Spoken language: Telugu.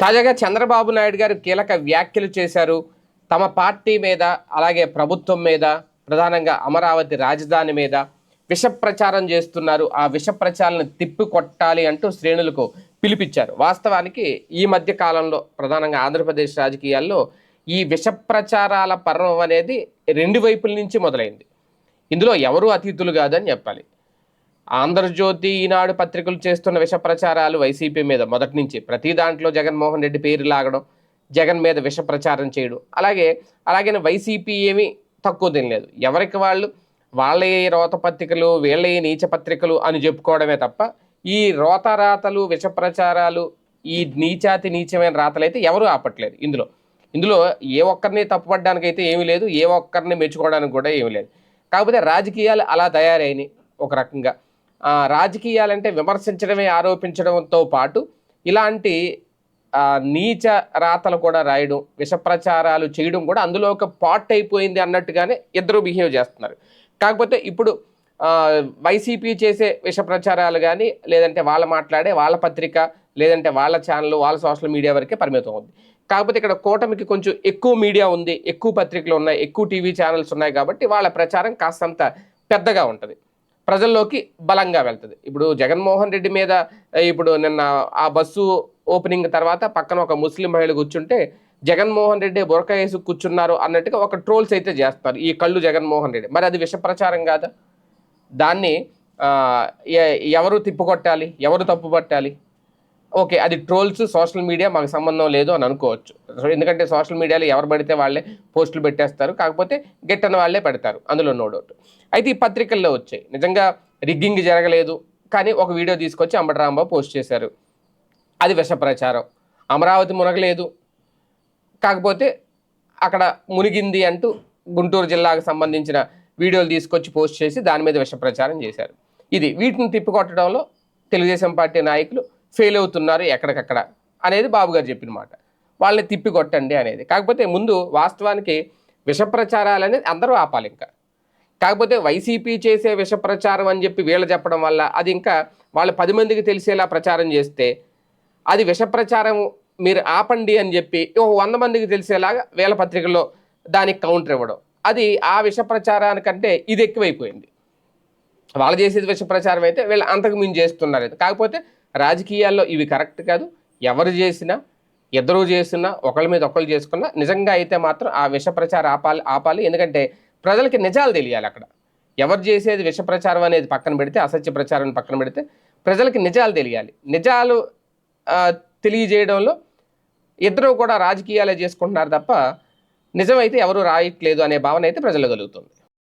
తాజాగా చంద్రబాబు నాయుడు గారు కీలక వ్యాఖ్యలు చేశారు. తమ పార్టీ మీద అలాగే ప్రభుత్వం మీద ప్రధానంగా అమరావతి రాజధాని మీద విష ప్రచారం చేస్తున్నారు. ఆ విష ప్రచారాలను తిప్పి కొట్టాలి అంటూ శ్రేణులకు పిలిపించారు. వాస్తవానికి ఈ మధ్య కాలంలో ప్రధానంగా ఆంధ్రప్రదేశ్ రాజకీయాల్లో ఈ విష ప్రచారాల పర్వం అనేది రెండు వైపుల నుంచి మొదలైంది. ఇందులో ఎవరు అతిథులు కాదని చెప్పాలి. ఆంధ్రజ్యోతి ఈనాడు పత్రికలు చేస్తున్న విష ప్రచారాలు వైసీపీ మీద మొదటి నుంచి. ప్రతి దాంట్లో జగన్మోహన్ రెడ్డి పేరు లాగడం జగన్ మీద విష ప్రచారం చేయడం. అలాగే అలాగే వైసీపీ ఏమీ తక్కువ తినలేదు ఎవరికి వాళ్ళు? వాళ్ళే రోత పత్రికలు వీళ్ళే నీచ పత్రికలు అని చెప్పుకోవడమే తప్ప ఈ రోత రాతలు విష ప్రచారాలు ఈ నీచాతి నీచమైన రాతలు అయితే ఎవరూ ఆపట్లేదు ఇందులో. ఇందులో ఏ ఒక్కరిని తప్పుపడడానికి అయితే ఏమీ లేదు ఏ ఒక్కరిని మెచ్చుకోవడానికి కూడా ఏమీ లేదు. కాకపోతే రాజకీయాలు అలా తయారైనాయి ఒక రకంగా. రాజకీయాలంటే విమర్శించడమే ఆరోపించడంతో పాటు ఇలాంటి నీచ రాతలు కూడా రాయడం విషప్రచారాలు చేయడం కూడా అందులో ఒక పార్ట్ అయిపోయింది అన్నట్టుగానే ఇద్దరు బిహేవ్ చేస్తున్నారు. కాకపోతే ఇప్పుడు వైసీపీ చేసే విష ప్రచారాలు కానీ లేదంటే వాళ్ళు మాట్లాడే వాళ్ళ పత్రిక లేదంటే వాళ్ళ ఛానల్ వాళ్ళ సోషల్ మీడియా వరకే పరిమితం ఉంది. కాకపోతే ఇక్కడ కూటమికి కొంచెం ఎక్కువ మీడియా ఉంది ఎక్కువ పత్రికలు ఉన్నాయి ఎక్కువ టీవీ ఛానల్స్ ఉన్నాయి కాబట్టి వాళ్ళ ప్రచారం కాస్తంత పెద్దగా ఉంటుంది. ప్రజల్లోకి బలంగా వెళ్తుంది. ఇప్పుడు జగన్మోహన్ రెడ్డి మీద ఇప్పుడు నిన్న ఆ బస్సు ఓపెనింగ్ తర్వాత పక్కన ఒక ముస్లిం మహిళ కూర్చుంటే జగన్మోహన్ రెడ్డి బురక వేసి కూర్చున్నారు అన్నట్టుగా ఒక ట్రోల్స్ అయితే చేస్తారు ఈ కళ్ళు జగన్మోహన్ రెడ్డి. మరి అది విష ప్రచారం కాదా? దాన్ని ఎ- ఎవరు తిప్పుకొట్టాలి? ఎవరు తప్పుపట్టాలి? ఓకే అది ట్రోల్స్ సోషల్ మీడియా మాకు సంబంధం లేదు అని అనుకోవచ్చు. సో ఎందుకంటే సోషల్ మీడియాలో ఎవరు పడితే వాళ్ళే పోస్టులు పెట్టేస్తారు. కాకపోతే గెట్టన వాళ్ళే పెడతారు. అందులో నో డౌట్ అయితే ఈ పత్రికల్లో వచ్చాయి. నిజంగా రిగ్గింగ్ జరగలేదు. కానీ ఒక వీడియో తీసుకొచ్చి అంబటి రాంబాబు పోస్ట్ చేశారు. అది విష ప్రచారం. అమరావతి మునగలేదు. కాకపోతే అక్కడ మునిగింది అంటూ గుంటూరు జిల్లాకు సంబంధించిన వీడియోలు తీసుకొచ్చి పోస్ట్ చేసి దాని మీద విష ప్రచారం చేశారు. ఇది వీటిని తిప్పికొట్టడంలో తెలుగుదేశం పార్టీ నాయకులు ఫెయిల్ అవుతున్నారు ఎక్కడికక్కడ అనేది బాబు గారు చెప్పిన మాట. వాళ్ళని తిప్పి కొట్టండి అనేది. కాకపోతే ముందు వాస్తవానికి విషప్రచారాలు అనేది అందరూ ఆపాలి ఇంకా. కాకపోతే వైసీపీ చేసే విషప్రచారం అని చెప్పి వీళ్ళు చెప్పడం వల్ల అది ఇంకా వాళ్ళు పది మందికి తెలిసేలా ప్రచారం చేస్తే అది విషప్రచారం మీరు ఆపండి అని చెప్పి ఒక వంద మందికి తెలిసేలాగా వేల పత్రికల్లో దానికి కౌంటర్ ఇవ్వడం. అది ఆ విష ప్రచారానికంటే ఇది ఎక్కువైపోయింది. వాళ్ళు చేసేది విష ప్రచారం అయితే వీళ్ళు అంతకు మించి చేస్తున్నారు. కాకపోతే రాజకీయాల్లో ఇవి కరెక్ట్ కాదు. ఎవరు చేసినా ఇద్దరు చేసినా ఒకళ్ళ మీద ఒకళ్ళు చేసుకున్నా నిజంగా అయితే మాత్రం ఆ విష ప్రచారం ఆపాలి ఆపాలి. ఎందుకంటే ప్రజలకి నిజాలు తెలియాలి అక్కడ. ఎవరు చేసేది విష ప్రచారం అనేది పక్కన పెడితే అసత్య ప్రచారం పక్కన పెడితే ప్రజలకి నిజాలు తెలియాలి. నిజాలు తెలియజేయడంలో ఇద్దరు కూడా రాజకీయాలే చేసుకుంటున్నారు తప్ప నిజమైతే ఎవరు రాయట్లేదు అనే భావన అయితే ప్రజలు కలుగుతుంది.